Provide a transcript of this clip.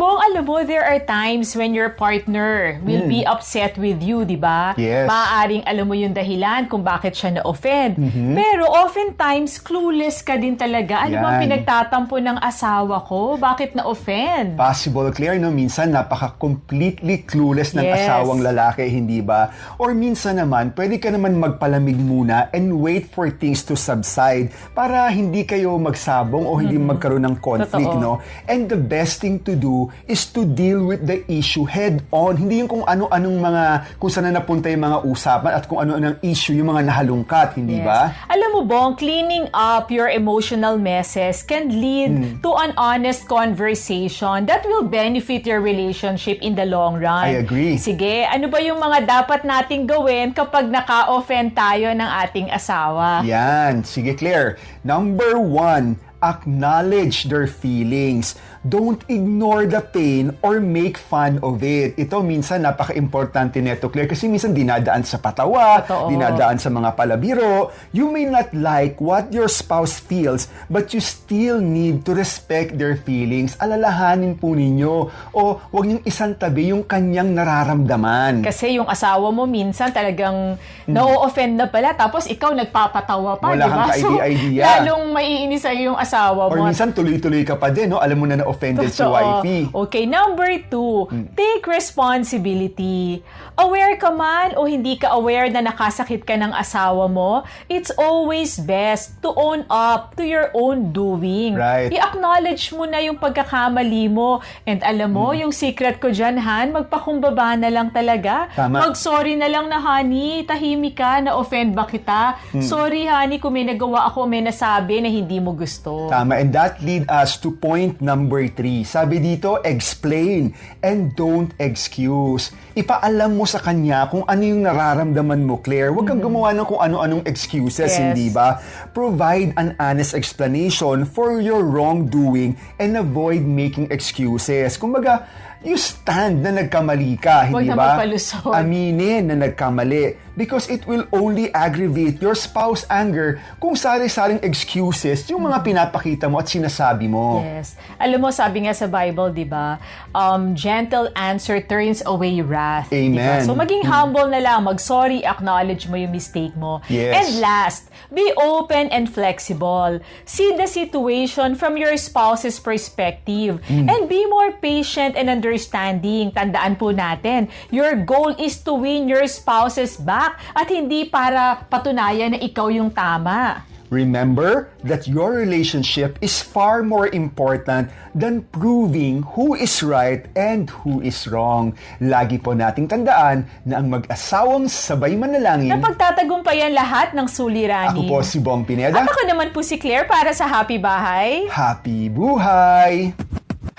Bong, alam mo, there are times when your partner will be upset with you, di ba? Hmm. Yes. Maaaring alam mo yung dahilan kung bakit siya na-offend. Mm-hmm. Pero oftentimes, clueless ka din talaga. Ano Yan. pinagtatampo ng asawa ko? Bakit na-offend? Possible, Claire, no? Minsan napaka-completely clueless ng Yes. asawang lalaki, hindi ba? Or minsan naman, pwede ka naman magpalamig muna and wait for things to subside para hindi kayo magsabong o hindi magkaroon ng conflict, Totoo. no? And the best thing to do is to deal with the issue head on. Hindi yung kung ano-anong mga, kung saan na napunta yung mga usapan at kung ano-anong issue, yung mga nahalungkat, hindi Yes. ba? Alam mo, Bong, cleaning up your emotional messes can lead Hmm. to an honest conversation that will benefit your relationship in the long run. I agree. Sige, ano ba yung mga dapat nating gawin kapag naka-offend tayo ng ating asawa? Yan. Sige, Claire. Number one, acknowledge their feelings. Don't ignore the pain or make fun of it. Ito minsan napaka-importante nito, Claire, kasi minsan dinadaan sa patawa, Totoo. dinadaan sa mga palabiro. You may not like what your spouse feels, but you still need to respect their feelings. Alalahanin po ninyo. O huwag niyong isang tabi yung kanyang nararamdaman. Kasi yung asawa mo minsan talagang na-offend na pala tapos ikaw nagpapatawa pa, Hmm. Wala di ba? kang ka-idea-idea. lalong maiinis sa'yo yung asawa Or mo. minsan tuloy-tuloy ka pa din, no? Alam mo na na-offended si wifey. Okay, number two, Hmm. take responsibility. Aware ka man o hindi ka aware na nakasakit ka ng asawa mo, it's always best to own up to your own doing. Right. I-acknowledge mo na yung pagkakamali mo. And alam mo, Hmm. yung secret ko dyan, Han, magpakumbaba na lang talaga. Tama. Mag-sorry na lang na, honey, tahimik ka, na-offend ba kita? Hmm. Sorry, honey, kung may nagawa ako, may nasabi na hindi mo gusto. Tama, and that lead us to point number three. Sabi dito, explain and don't excuse. Ipaalam mo sa kanya kung ano yung nararamdaman mo, Claire. Huwag kang gumawa ng kung ano-anong excuses, Yes. hindi ba? Provide an honest explanation for your wrongdoing and avoid making excuses. Kumbaga, you stand na nagkamali ka, Huwag hindi na ba? magpalusot. Aminin na nagkamali because it will only aggravate your spouse anger kung sari-saring excuses yung mga pinapakita mo at sinasabi mo. Yes. Alam mo, sabi nga sa Bible, di ba, um, gentle answer turns away wrath. di ba? Amen. So, maging humble na lang. Mag-sorry, acknowledge mo yung mistake mo. Yes. And last, be open and flexible. See the situation from your spouse's perspective. Mm. And be more patient and understanding. Tandaan po natin, your goal is to win your spouse's back at hindi para patunayan na ikaw yung tama. Remember that your relationship is far more important than proving who is right and who is wrong. Lagi po nating tandaan na ang mag-asawang sabay manalangin. Napagtatagumpayan lahat ng Ako suliranin. po si Bong Pineda. At ako naman po si Claire para sa Happy Bahay. Happy buhay!